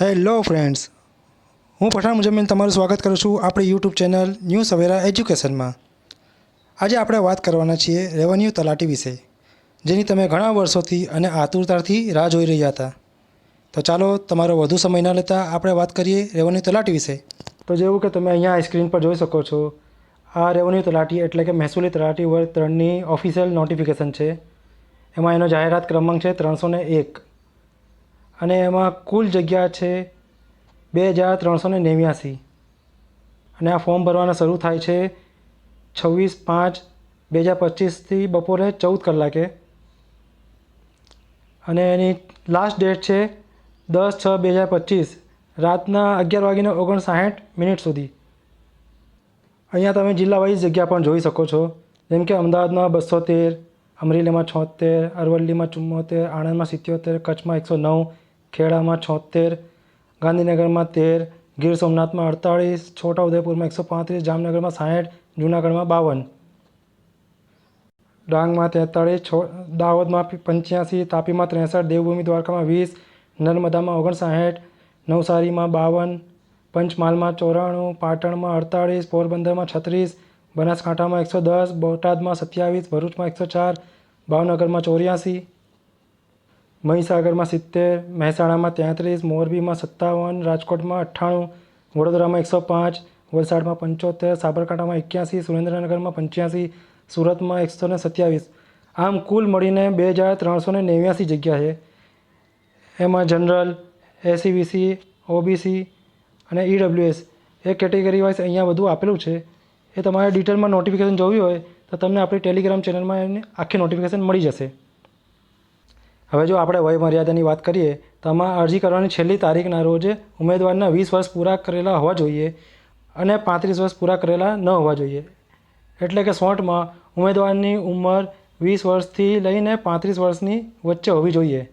Hello friends હું પઠાણ મુજમ્મીન તમારું સ્વાગત કરું છું આપણી યુટ્યુબ ચેનલ ન્યૂ સવેરા એજ્યુકેશનમાં આજે આપણે વાત કરવાના છીએ રેવન્યુ તલાટી વિશે, જેની તમે ઘણા વર્ષોથી અને આતુરતાથી રાહ જોઈ રહ્યા હતા. તો ચાલો, તમારો વધુ સમય ન લેતા આપણે વાત કરીએ રેવન્યુ તલાટી વિશે. તો જેવું કે તમે અહીંયા સ્ક્રીન પર જોઈ શકો છો, આ રેવન્યુ તલાટી એટલે કે મહેસૂલી તલાટી વર્ગ ત્રણની ઓફિશિયલ નોટિફિકેશન છે. એમાં એનો જાહેરાત ક્રમાંક છે ત્રણસો એક. અને એમાં કુલ જગ્યા છે બે હજાર ત્રણસો ને નેવ્યાસી. અને આ ફોર્મ ભરવાના શરૂ થાય છે છવ્વીસ પાંચ બે હજાર પચીસથી બપોરે ચૌદ કલાકે. અને એની લાસ્ટ ડેટ છે દસ છ બે હજાર પચીસ, રાતના અગિયાર વાગીને ઓગણસાઠ મિનિટ સુધી. અહીંયા તમે જિલ્લા વાઇઝ જગ્યા પણ જોઈ શકો છો. જેમ કે અમદાવાદમાં બસો તેર અમરેલીમાં છોતેર, અરવલ્લીમાં ચુમ્મોતેર આણંદમાં સિત્યોતેર, કચ્છમાં એકસો નવ ખેડામાં છોતેર, ગાંધીનગરમાં તેર, ગીર સોમનાથમાં અડતાળીસ, છોટાઉદેપુરમાં એકસો પાંત્રીસ, જામનગરમાં સાહીઠ, જૂનાગઢમાં બાવન. ડાંગમાં તેતાળીસ, છો, દાહોદમાં પંચ્યાસી, તાપીમાં ત્રેસઠ, દેવભૂમિ દ્વારકામાં વીસ, નર્મદામાં ઓગણસાઠ નવસારીમાં બાવન, પંચમહાલમાં ચોરાણું, પાટણમાં અડતાળીસ, પોરબંદરમાં છત્રીસ, બનાસકાંઠામાં એકસો દસ, બોટાદમાં સત્યાવીસ, ભરૂચમાં એકસો ચાર, ભાવનગરમાં ચોર્યાસી મહીસાગરમાં સિત્તેર, મહેસાણામાં તેત્રીસ, મોરબીમાં સત્તાવન, રાજકોટમાં અઠ્ઠાણું, વડોદરામાં એકસો પાંચ, વલસાડમાં પંચોતેર, સાબરકાંઠામાં એક્યાસી, સુરેન્દ્રનગરમાં પંચ્યાસી, સુરતમાં એકસો ને સત્યાવીસ. આમ કુલ મળીને બે હજાર ત્રણસો ને નેવ્યાસી જગ્યા છે. એમાં જનરલ એસીબીસી ઓબીસી અને ઈડબ્લ્યુએસ. એ કેટેગરી વાઇઝ અહીંયા બધું આપેલું છે. એ તમારે ડિટેલમાં નોટિફિકેશન જોવી હોય તો તમને આપણી ટેલિગ્રામ ચેનલમાં એની આખી નોટિફિકેશન મળી જશે. હવે જો આપણે વય મર્યાદાની વાત કરીએ, તો આમાં અરજી કરવાની છેલ્લી તારીખના રોજ ઉમેદવારના વીસ વર્ષ પૂરા કરેલા હોવા જોઈએ અને પાંત્રીસ વર્ષ પૂરા કરેલા ન હોવા જોઈએ. એટલે કે શોર્ટમાં ઉમેદવારની ઉંમર વીસ વર્ષથી લઈને પાંત્રીસ વર્ષની વચ્ચે હોવી જોઈએ.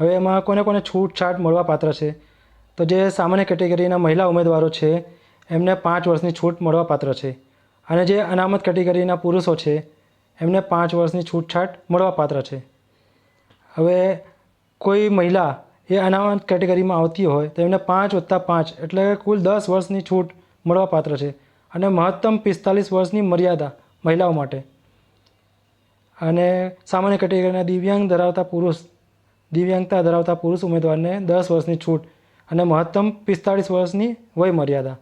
હવે એમાં કોને કોને છૂટછાટ મળવા પાત્ર છે? તો જે સામાન્ય કેટેગરીના મહિલા ઉમેદવારો છે, એમને પાંચ વર્ષની છૂટ મળવા પાત્ર છે. અને જે અનામત કેટેગરીના પુરુષો છે એમને પાંચ વર્ષની છૂટછાટ મળવાપાત્ર છે. હવે કોઈ મહિલા એ અનામત કેટેગરીમાં આવતી હોય તો એમને પાંચ વત્તા પાંચ એટલે કુલ દસ વર્ષની છૂટ મળવાપાત્ર છે અને મહત્તમ પિસ્તાલીસ વર્ષની મર્યાદા મહિલાઓ માટે. અને સામાન્ય કેટેગરીના દિવ્યાંગ ધરાવતા પુરુષ, દિવ્યાંગતા ધરાવતા પુરુષ ઉમેદવારને દસ વર્ષની છૂટ અને મહત્તમ પિસ્તાળીસ વર્ષની વય મર્યાદા.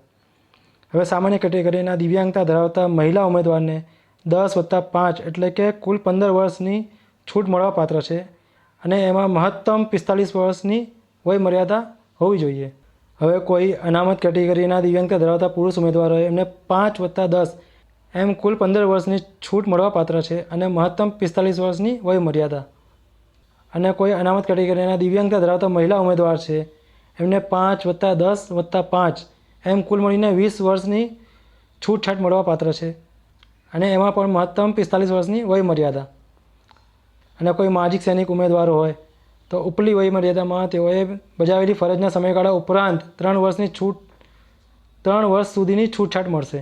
હવે સામાન્ય કેટેગરીના દિવ્યાંગતા ધરાવતા મહિલા ઉમેદવારને દસ વત્તા પાંચ એટલે કે કુલ પંદર વર્ષની છૂટ મળવા પાત્ર છે અને એમાં મહત્તમ પિસ્તાલીસ વર્ષની વયમર્યાદા હોવી જોઈએ. હવે કોઈ અનામત કેટેગરીના દિવ્યાંગતા ધરાવતા પુરુષ ઉમેદવાર હોય એમને પાંચ વત્તા દસ એમ કુલ પંદર વર્ષની છૂટ મળવા પાત્ર છે અને મહત્તમ પિસ્તાલીસ વર્ષની વયમર્યાદા. અને કોઈ અનામત કેટેગરીના દિવ્યાંગતા ધરાવતા મહિલા ઉમેદવાર છે, એમને પાંચ વત્તા દસ વત્તા પાંચ એમ કુલ મળીને વીસ વર્ષની છૂટછાટ મળવા પાત્ર છે. અને એમાં પણ મહત્તમ પિસ્તાલીસ વર્ષની વય મર્યાદા અને કોઈ માજીક સૈનિક ઉમેદવારો હોય, તો ઉપલી વય મર્યાદામાં તેઓએ બજાવેલી ફરજના સમયગાળા ઉપરાંત ત્રણ વર્ષની છૂટ, ત્રણ વર્ષ સુધીની છૂટછાટ મળશે.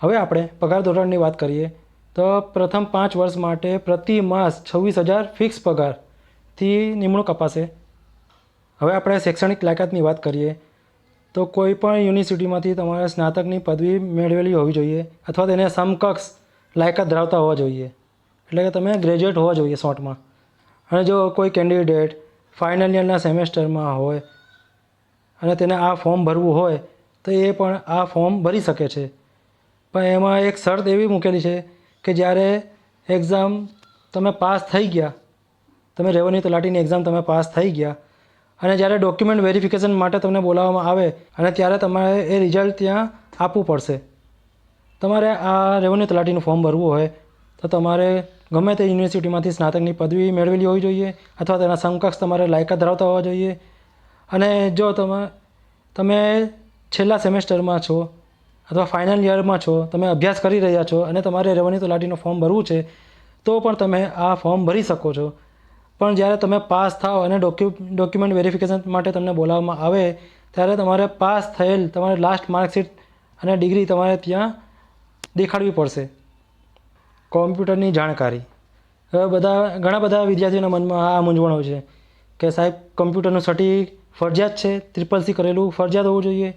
હવે આપણે પગાર ધોરણની વાત કરીએ, તો પ્રથમ પાંચ વર્ષ માટે પ્રતિ માસ છવ્વીસ હજાર ફિક્સ પગારથી નિમણૂક અપાશે. હવે આપણે શૈક્ષણિક લાયકાતની વાત કરીએ તો કોઈ પણ યુનિવર્સિટીમાંથી તમારે સ્નાતકની પદવી મેળવેલી હોવી જોઈએ અથવા તેને સમકક્ષ લાયકાત ધરાવતા હોવા જોઈએ. એટલે કે તમે ગ્રેજ્યુએટ હોવા જોઈએ શોર્ટમાં. અને જો કોઈ કેન્ડિડેટ ફાઇનલ યરના સેમેસ્ટરમાં હોય અને તેને આ ફોર્મ ભરવું હોય, તો એ પણ આ ફોર્મ ભરી શકે છે. પણ એમાં એક શરત એવી મૂકેલી છે કે જ્યારે એક્ઝામ તમે પાસ થઈ ગયા, તમે રેવન્યુ તલાટીની એક્ઝામ તમે પાસ થઈ ગયા અને જ્યારે ડોક્યુમેન્ટ વેરિફિકેશન માટે તમને બોલાવવામાં આવે અને ત્યારે તમારે એ રિઝલ્ટ ત્યાં આપવું પડશે. તમારે આ રેવન્યુ તલાટીનું ફોર્મ ભરવું હોય તો તમારે ગમે તે યુનિવર્સિટીમાંથી સ્નાતકની પદવી મેળવેલી હોવી જોઈએ અથવા તેના સમકક્ષ તમારે લાયકાત ધરાવતા હોવા જોઈએ. અને જો તમે તમે છેલ્લા સેમેસ્ટરમાં છો અથવા ફાઇનલ યરમાં છો, તમે અભ્યાસ કરી રહ્યા છો અને તમારે રેવન્યુ તલાટીનું ફોર્મ ભરવું છે, તો પણ તમે આ ફોર્મ ભરી શકો છો. પણ જ્યારે તમે પાસ થાઓ અને ડોક્યુ ડોક્યુમેન્ટ વેરિફિકેશન માટે તમને બોલાવવામાં આવે, ત્યારે તમારે પાસ થયેલ તમારે લાસ્ટ માર્કશીટ અને ડિગ્રી તમારે ત્યાં દેખાડવી પડશે. કોમ્પ્યુટરની જાણકારી. હવે બધા, ઘણા બધા વિદ્યાર્થીઓના મનમાં આ મૂંઝવણ છે કે સાહેબ, કમ્પ્યુટરનું સર્ટી ફરજિયાત છે ટ્રિપલ સી કરેલું ફરજિયાત હોવું જોઈએ.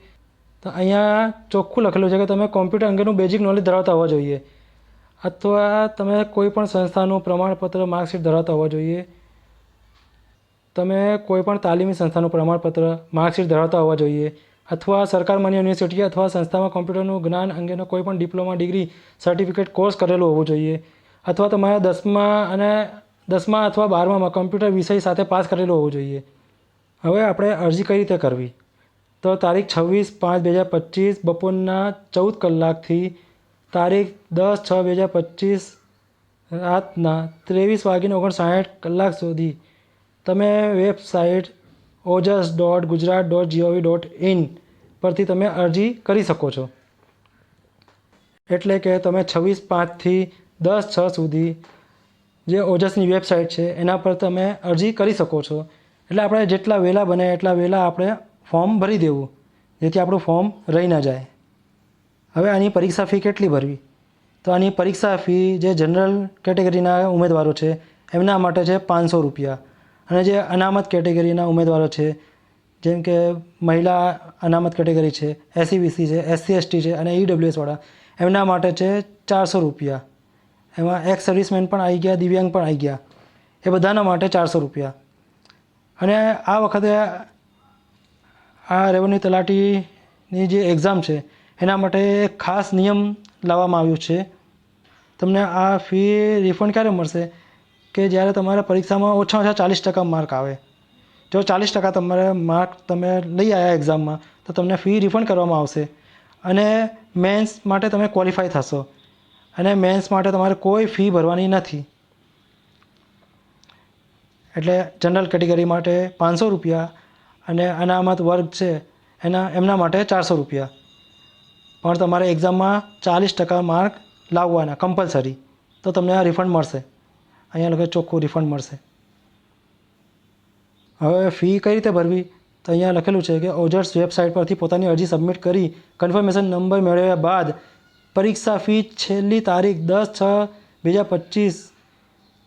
તો અહીંયા ચોખ્ખું લખેલું છે કે તમે કોમ્પ્યુટર અંગેનું બેઝિક નોલેજ ધરાવતા હોવા જોઈએ. અથવા તમે કોઈ પણ સંસ્થાનું પ્રમાણપત્ર માર્કશીટ ધરાવતા હોવા જોઈએ. તમે કોઈ પણ તાલીમી સંસ્થાનું પ્રમાણપત્ર, માર્કશીટ ધરાવતા હોવા જોઈએ અથવા સરકાર માન્ય યુનિવર્સિટી અથવા સંસ્થામાં કોમ્પ્યુટરનું જ્ઞાન અંગેનો કોઈ પણ ડિપ્લોમા, ડિગ્રી, સર્ટિફિકેટ, કોર્સ કરેલો હોવો જોઈએ અથવા તમારા દસમા અને દસમા અથવા બારમામાં કમ્પ્યુટર વિષય સાથે પાસ કરેલો હોવો જોઈએ. હવે આપણે અરજી કઈ રીતે કરવી? તો તારીખ છવ્વીસ પાંચ બે હજાર પચીસ, બપોરના ચૌદ કલાકથી તારીખ દસ છ બે હજાર પચીસ રાતના ત્રેવીસ વાગીને ઓગણસાઠ કલાક સુધી તમે website OJAS dot Gujarat dot gov dot in પરથી તમે અરજી કરી શકો છો. એટલે કે તમે છવ્વીસ પાંચથી દસ છ સુધી જે ઓજસની વેબસાઇટ છે, એના પર તમે અરજી કરી શકો છો. એટલે આપણે જેટલા વહેલા બને એટલા વહેલા આપણે ફોર્મ ભરી દેવું, જેથી આપણું ફોર્મ રહી ના જાય. હવે આની પરીક્ષા ફી કેટલી ભરવી? તો આની પરીક્ષા ફી જે જનરલ કેટેગરીના ઉમેદવારો છે, એમના માટે છે પાંચસો રૂપિયા. અને જે અનામત કેટેગરીના ઉમેદવારો છે, જેમ કે મહિલા અનામત કેટેગરી છે એસસીબીસી છે એસસી એસટી છે અને ઈડબ્લ્યુએસવાળા એમના માટે છે ચારસો રૂપિયા. એમાં એક્સ સર્વિસમેન પણ આવી ગયા, દિવ્યાંગ પણ આવી ગયા. એ બધાના માટે ચારસો રૂપિયા. અને આ વખતે આ રેવન્યુ તલાટીની જે એક્ઝામ છે, એના માટે એક ખાસ નિયમ લાવવામાં આવ્યો છે. તમને આ ફી રિફંડ ક્યારે મળશે? કે જ્યારે તમારે પરીક્ષામાં ઓછા ઓછા ચાલીસ ટકા માર્ક આવે, જો ચાલીસ ટકા તમારે માર્ક તમે લઈ આવ્યા એક્ઝામમાં તો તમને ફી રિફંડ કરવામાં આવશે. અને મેન્સ માટે તમે ક્વોલિફાય થશો. અને મેન્સ માટે તમારે કોઈ ફી ભરવાની નથી. એટલે જનરલ કેટેગરી માટે પાંચસો રૂપિયા અને અનામત વર્ગ છે, એના, એમના માટે ચારસો રૂપિયા. પણ તમારે એક્ઝામમાં ચાલીસ ટકા માર્ક લાવવાના કમ્પલસરી તો તમને આ રિફંડ મળશે. અહીંયા લખે ચોખ્ખું રિફંડ મળશે. હવે ફી કઈ રીતે ભરવી? તો અહીંયા લખેલું છે કે ઓજર્સ વેબસાઇટ પરથી પોતાની અરજી સબમિટ કરી કન્ફર્મેશન નંબર મેળવ્યા બાદ પરીક્ષા ફી છેલ્લી તારીખ દસ છ બે હજાર પચીસ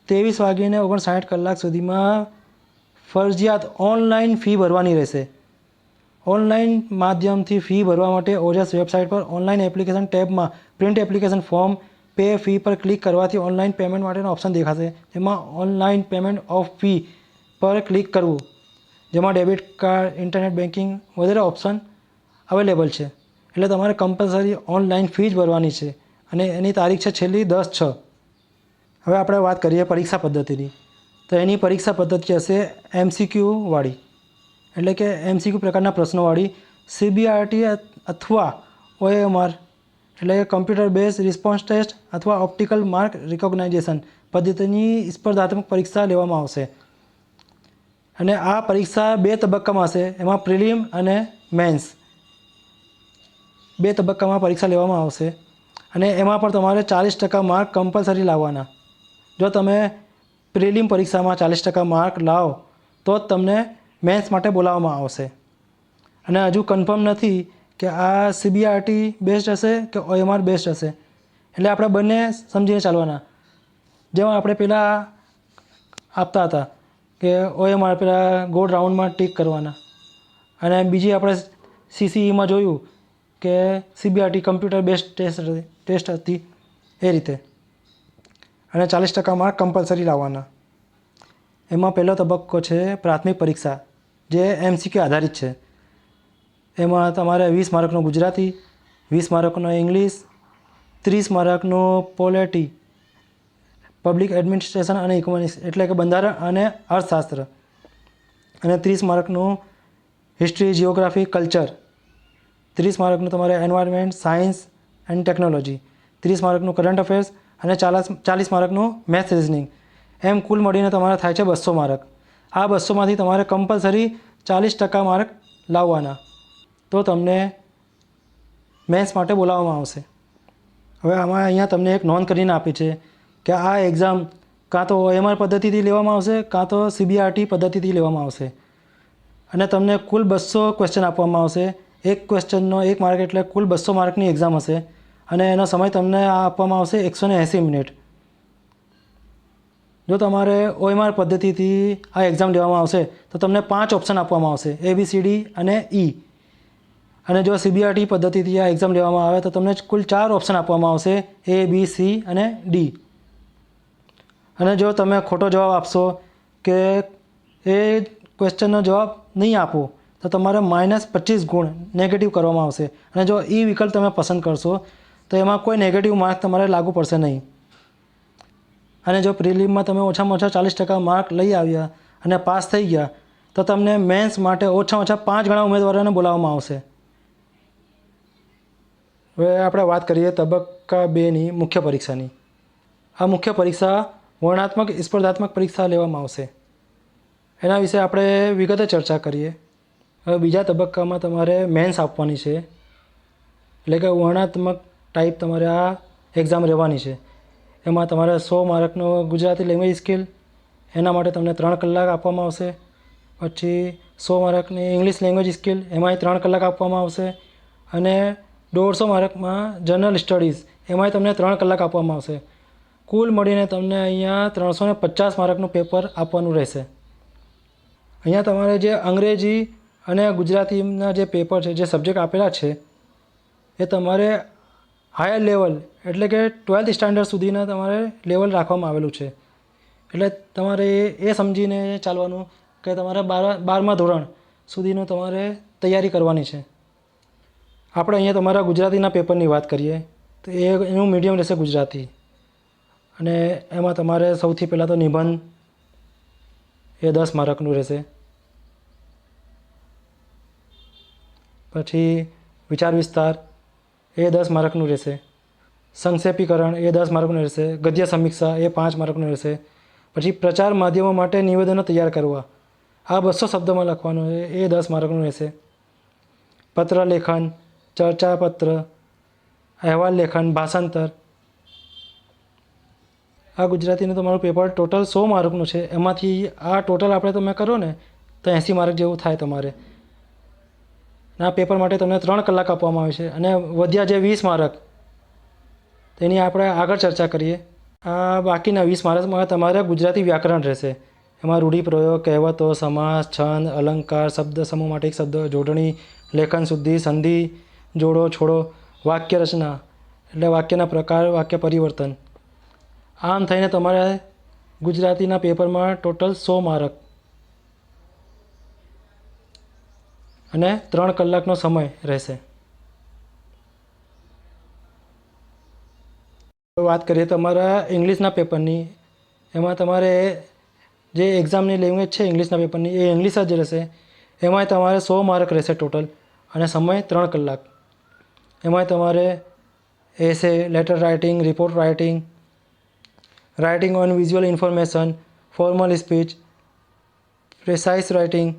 ત્રેવીસ વાગીને ઓગણસાઠ કલાક સુધીમાં ફરજિયાત ઓનલાઈન ફી ભરવાની રહેશે. ઓનલાઈન માધ્યમથી ફી ભરવા માટે ઓજસ વેબસાઇટ પર online application ટેબમાં print application form pay fee પર ક્લિક કરવાથી ઓનલાઈન પેમેન્ટ માટેનો ઓપ્શન દેખાશે. તેમાં ઓનલાઈન પેમેન્ટ ઓફ ફી પર ક્લિક કરવું, જેમાં ડેબિટ કાર્ડ, ઇન્ટરનેટ બેન્કિંગ વગેરે ઓપ્શન અવેલેબલ છે. એટલે તમારે કમ્પલસરી ઓનલાઈન ફી જ ભરવાની છે અને એની તારીખ છે છેલ્લી દસ છ. હવે આપણે વાત કરીએ પરીક્ષા પદ્ધતિની. તો એની પરીક્ષા પદ્ધતિ હશે એમસીક્યુવાળી એટલે કે એમસીક્યુ પ્રકારના પ્રશ્નોવાળી. સીબીઆરટી અથવા ઓએમઆર એટલે કે કમ્પ્યુટર બેઝ રિસ્પોન્સ ટેસ્ટ અથવા ઓપ્ટિકલ માર્ક રિકોગ્નાઇઝેશન પદ્ધતિની સ્પર્ધાત્મક પરીક્ષા લેવામાં આવશે. અને આ પરીક્ષા બે તબક્કામાં હશે. એમાં પ્રિલિમ અને મેન્સ. બે તબક્કામાં પરીક્ષા લેવામાં આવશે. અને એમાં પણ તમારે ચાલીસ ટકા માર્ક કમ્પલસરી લાવવાના. જો તમે પ્રિલિમ પરીક્ષામાં ચાલીસ ટકા માર્ક લાવો, તો જ તમને મેન્સ માટે બોલાવવામાં આવશે. અને હજુ કન્ફર્મ નથી કે આ સીબીઆરટી બેસ્ટ હશે કે ઓએમઆર બેસ્ટ હશે? એટલે આપણે બંને સમજીને ચાલવાના. જેમાં આપણે પહેલાં આપતા હતા કે ઓએમઆર પેલા ગોળ રાઉન્ડમાં ટીક કરવાના. અને બીજી આપણે સીસીઈમાં જોયું કે CBRT computer based test test હતી એ રીતે. અને ચાલીસ ટકા માર્ક કમ્પલસરી લાવવાના. એમાં પહેલો તબક્કો છે પ્રાથમિક પરીક્ષા, જે એમસીક્યુ આધારિત છે. એમાં તમારે વીસ માર્કનું ગુજરાતી, વીસ માર્કનો ઇંગ્લિશ, ત્રીસ માર્કનું પોલેટી, પબ્લિક એડમિનિસ્ટ્રેશન અને ઇકોનોમિક્સ એટલે કે બંધારણ અને અર્થશાસ્ત્ર. અને ત્રીસ માર્કનું હિસ્ટ્રી જિયોગ્રાફી કલ્ચર. ત્રીસ માર્કનું તમારે એન્વાયરમેન્ટ, સાયન્સ એન્ડ ટેકનોલોજી. ત્રીસ માર્કનું કરંટ અફેર્સ અને ચાલીસ ચાલીસ માર્કનું મેથ્સ રિઝનિંગ. એમ કુલ મળીને તમારે થાય છે બસો માર્ક. આ બસોમાંથી તમારે કમ્પલસરી ચાલીસ ટકા માર્ક લાવવાના. તો તમને મેન્સ માટે બોલાવવામાં આવશે. હવે આમાં અહીંયા તમને એક નોંધ કરીને આપી છે કે આ એક્ઝામ કાં તો ઓએમઆર પદ્ધતિથી લેવામાં આવશે, કાં તો સીબીઆરટી પદ્ધતિથી લેવામાં આવશે. અને તમને કુલ બસો ક્વેશ્ચન આપવામાં આવશે. એક ક્વેશ્ચનનો એક માર્ક એટલે કુલ બસો માર્કની એક્ઝામ હશે. અને એનો સમય તમને આ આપવામાં આવશે એકસો ને એંસી મિનિટ. જો તમારે ઓએમઆર પદ્ધતિથી આ એક્ઝામ લેવામાં આવશે, તો તમને પાંચ ઓપ્શન આપવામાં આવશે. એ બી સી ડી અને ઈ અને જો સીબીઆરટી પદ્ધતિથી આ એક્ઝામ લેવામાં આવે તો તમને કુલ ચાર ઓપ્શન આપવામાં આવશે એ બી સી અને ડી અને જો તમે ખોટો જવાબ આપશો કે એ ક્વેશ્ચનનો જવાબ નહીં આપો, તો તમારે માઇનસ પચીસ ગુણ નેગેટિવ કરવામાં આવશે. અને જો ઈ વિકલ્પ તમે પસંદ કરશો, તો એમાં કોઈ નેગેટિવ માર્ક તમારે લાગુ પડશે નહીં. અને જો પ્રિલિમમાં તમે ઓછામાં ઓછા ચાલીસ ટકા માર્ક લઈ આવ્યા અને પાસ થઈ ગયા, તો તમને મેન્સ માટે ઓછામાં ઓછા પાંચ ગણા ઉમેદવારોને બોલાવવામાં આવશે. હવે આપણે વાત કરીએ તબક્કા બેની મુખ્ય પરીક્ષાની. આ મુખ્ય પરીક્ષા વર્ણાત્મક સ્પર્ધાત્મક પરીક્ષા લેવામાં આવશે. એના વિશે આપણે વિગતે ચર્ચા કરીએ. હવે બીજા તબક્કામાં તમારે મેન્સ આપવાની છે. એટલે કે વર્ણાત્મક ટાઈપ તમારે આ એક્ઝામ રહેવાની છે. એમાં તમારે સો માર્કનો ગુજરાતી લેંગ્વેજ સ્કિલ એના માટે તમને ત્રણ કલાક આપવામાં આવશે. પછી સો માર્કની ઇંગ્લિશ લેંગ્વેજ સ્કિલ એમાંય ત્રણ કલાક આપવામાં આવશે. અને દોઢસો માર્કમાં જનરલ સ્ટડીઝ, એમાંય તમને ત્રણ કલાક આપવામાં આવશે. કુલ મળીને તમને અહીંયા ત્રણસો ને પચાસ માર્કનું પેપર આપવાનું રહેશે. અહીંયા તમારે જે અંગ્રેજી અને ગુજરાતીના જે પેપર છે, જે સબ્જેક્ટ આપેલા છે, એ તમારે હાયર લેવલ એટલે કે ટ્વેલ્થ સ્ટાન્ડર્ડ સુધીના તમારે લેવલ રાખવામાં આવેલું છે. એટલે તમારે એ સમજીને ચાલવાનું કે તમારે બાર, બારમા ધોરણ સુધીનું તમારે તૈયારી કરવાની છે. આપણે અહીંયા તમારા ગુજરાતીના પેપરની વાત કરીએ, તો એ એનું મીડિયમ રહેશે ગુજરાતી. અને એમાં તમારે સૌથી પહેલાં તો નિબંધ, એ દસ માર્કનું રહેશે. પછી વિચાર વિસ્તાર, એ દસ માર્કનું રહેશે. સંક્ષેપીકરણ, એ દસ માર્કનું રહેશે. ગદ્ય સમીક્ષા, એ પાંચ માર્કનું રહેશે. પછી પ્રચાર માધ્યમો માટે નિવેદનો તૈયાર કરવા. આ બસો શબ્દોમાં લખવાનું એ દસ માર્કનું રહેશે. પત્ર લેખન ચર્ચાપત્ર, અહેવાલ લેખન, ભાષાંતર. આ ગુજરાતીનું તમારું પેપર ટોટલ સો માર્કનું છે. એમાંથી આ ટોટલ આપણે તમે કરો ને, તો એંસી માર્ક જેવું થાય તમારે. આ પેપર માટે તમને ત્રણ કલાક આપવામાં આવે છે. અને વધ્યા જે વીસ માર્ક, તેની આપણે આગળ ચર્ચા કરીએ. આ બાકીના વીસ માર્કમાં તમારે ગુજરાતી વ્યાકરણ રહેશે. એમાં રૂઢિપ્રયોગ કહેવતો, સમાસ, છંદ, અલંકાર, શબ્દ સમૂહ માટે એક શબ્દ, જોડણી, લેખન, શુદ્ધિ, સંધિ જોડો, છોડો, વાક્ય રચના એટલે વાક્યના પ્રકાર, વાક્ય પરિવર્તન. આમ થઈને તમારે ગુજરાતીના પેપરમાં ટોટલ સો માર્ક. અને ત્રણ કલાકનો સમય રહેશે. વાત કરીએ તમારા ઇંગ્લિશના પેપરની. એમાં તમારે જે એક્ઝામની લેંગ્વેજ છે ઇંગ્લિશના પેપરની, એ ઇંગ્લિશ જ રહેશે. એમાંય તમારે સો માર્ક રહેશે ટોટલ અને સમય ત્રણ કલાક. એમાંય તમારે essay letter writing, report writing writing on visual information, formal speech precise writing,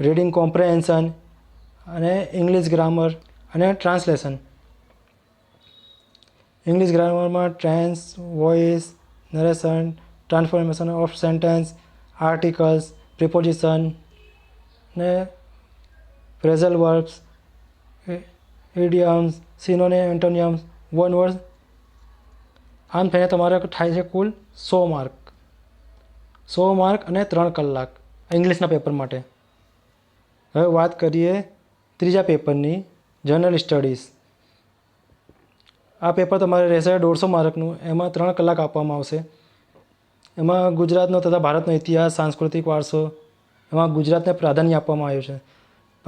reading comprehension અને ઇંગ્લિશ ગ્રામર અને translation. English ગ્રામરમાં trans voice, narration, transformation of sentence, articles, preposition ને પ્રેઝલ વર્બ્સ ઇડિયમ્સ સિનોને એન્ટોનિયમ્સ વન વર્ડ આમ થઈને તમારે થાય છે કુલ સો mark. સો mark અને ત્રણ કલાક ઇંગ્લિશના પેપર માટે. હવે વાત કરીએ ત્રીજા પેપરની જનરલ સ્ટડીઝ આ પેપર તમારે રહેશે દોઢસો માર્કનું, એમાં ત્રણ કલાક આપવામાં આવશે. એમાં ગુજરાતનો તથા ભારતનો ઇતિહાસ, સાંસ્કૃતિક વારસો, એમાં ગુજરાતને પ્રાધાન્ય આપવામાં આવ્યું છે.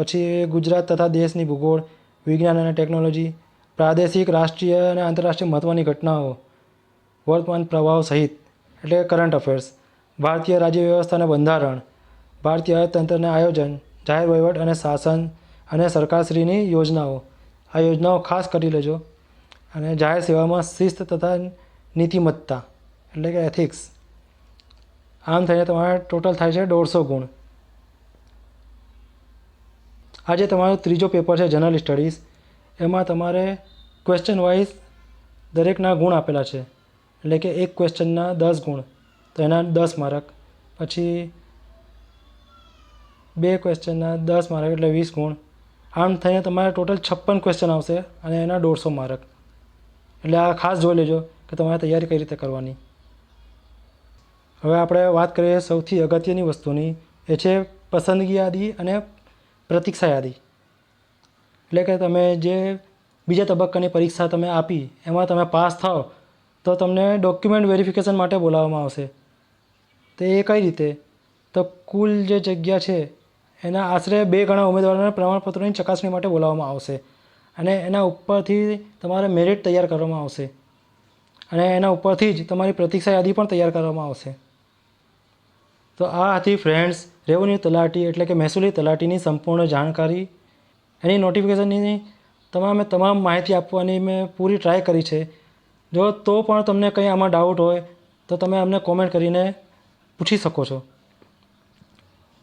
પછી ગુજરાત તથા દેશની ભૂગોળ, વિજ્ઞાન અને ટેકનોલોજી, પ્રાદેશિક, રાષ્ટ્રીય અને આંતરરાષ્ટ્રીય મહત્ત્વની ઘટનાઓ, વર્તમાન પ્રવાહ સહિત, એટલે કરંટ અફેર્સ ભારતીય રાજ્ય વ્યવસ્થાને બંધારણ, ભારતીય અર્થતંત્રને આયોજન, જાહેર વહીવટ અને શાસન અને સરકારશ્રીની યોજનાઓ. આ યોજનાઓ ખાસ કરી લેજો. અને જાહેર સેવામાં શિસ્ત તથા નીતિમત્તા, એટલે કે એથિક્સ આમ થઈને તમારે ટોટલ થાય છે દોઢસો ગુણ. આજે તમારો ત્રીજો પેપર છે જનરલ સ્ટડીઝ એમાં તમારે ક્વેશ્ચન વાઇઝ દરેકના ગુણ આપેલા છે. એટલે કે એક ક્વેશ્ચનના દસ ગુણ. તો એના દસ માર્ક પછી બે ક્વેશ્ચનના દસ માર્ક એટલે વીસ ગુણ. આમ થઈને તમારે ટોટલ છપ્પન ક્વેશ્ચન આવશે અને એના દોઢસો માર્ક એટલે આ ખાસ જોઈ લેજો કે તમારે તૈયારી કઈ રીતે કરવાની. હવે આપણે વાત કરીએ સૌથી અગત્યની વસ્તુની. એ છે પસંદગી યાદી અને પ્રતીક્ષા યાદી એટલે કે તમે જે બીજા તબક્કાની પરીક્ષા તમે આપી, એમાં તમે પાસ થાઓ, તો તમને ડોક્યુમેન્ટ વેરિફિકેશન માટે બોલાવવામાં આવશે. તો એ કઈ રીતે? તો કુલ જે જગ્યા છે, એના આશરે બે ગણા ઉમેદવારોને પ્રમાણપત્રોની ચકાસણી માટે બોલાવવામાં આવશે. અને એના ઉપરથી તમારે મેરિટ તૈયાર કરવામાં આવશે. અને એના ઉપરથી જ તમારી પ્રતીક્ષા યાદી પણ તૈયાર કરવામાં આવશે. તો આ હતી ફ્રેન્ડ્સ રેવન્યુ તલાટી એટલે કે મહેસૂલી તલાટીની સંપૂર્ણ જાણકારી. એની નોટિફિકેશનની તમામે તમામ માહિતી આપવાની મેં પૂરી ટ્રાય કરી છે. જો તો પણ તમને કંઈ આમાં ડાઉટ હોય, તો તમે અમને કોમેન્ટ કરીને પૂછી શકો છો.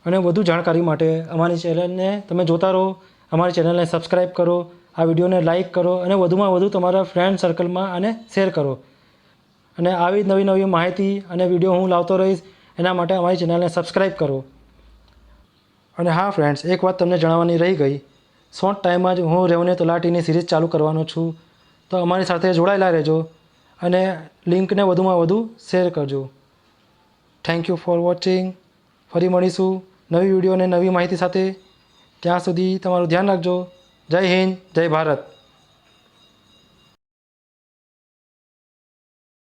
અને વધુ જાણકારી માટે અમારી ચેનલને તમે જોતા રહો, અમારી ચેનલને સબસ્ક્રાઈબ કરો, આ વિડીયોને લાઇક કરો અને વધુમાં વધુ તમારા ફ્રેન્ડ સર્કલમાં આને શેર કરો. અને આવી નવી નવી માહિતી અને વીડિયો હું લાવતો રહીશ એના માટે અમારી ચેનલને સબસ્ક્રાઈબ કરો. અને હા ફ્રેન્ડ્સ એક વાત તમને જણાવવાની રહી ગઈ. શોર્ટ ટાઈમમાં જ હું રેવન્યુ તલાટીની સિરીઝ ચાલુ કરવાનો છું. તો અમારી સાથે જોડાયેલા રહેજો અને લિંકને વધુમાં વધુ શેર કરજો. થેન્ક યુ ફોર વોચિંગ ફરી મળીશું નવી વીડિયો અને નવી માહિતી સાથે. ત્યાં સુધી તમારું ધ્યાન રાખજો. જય હિન્દ, જય ભારત.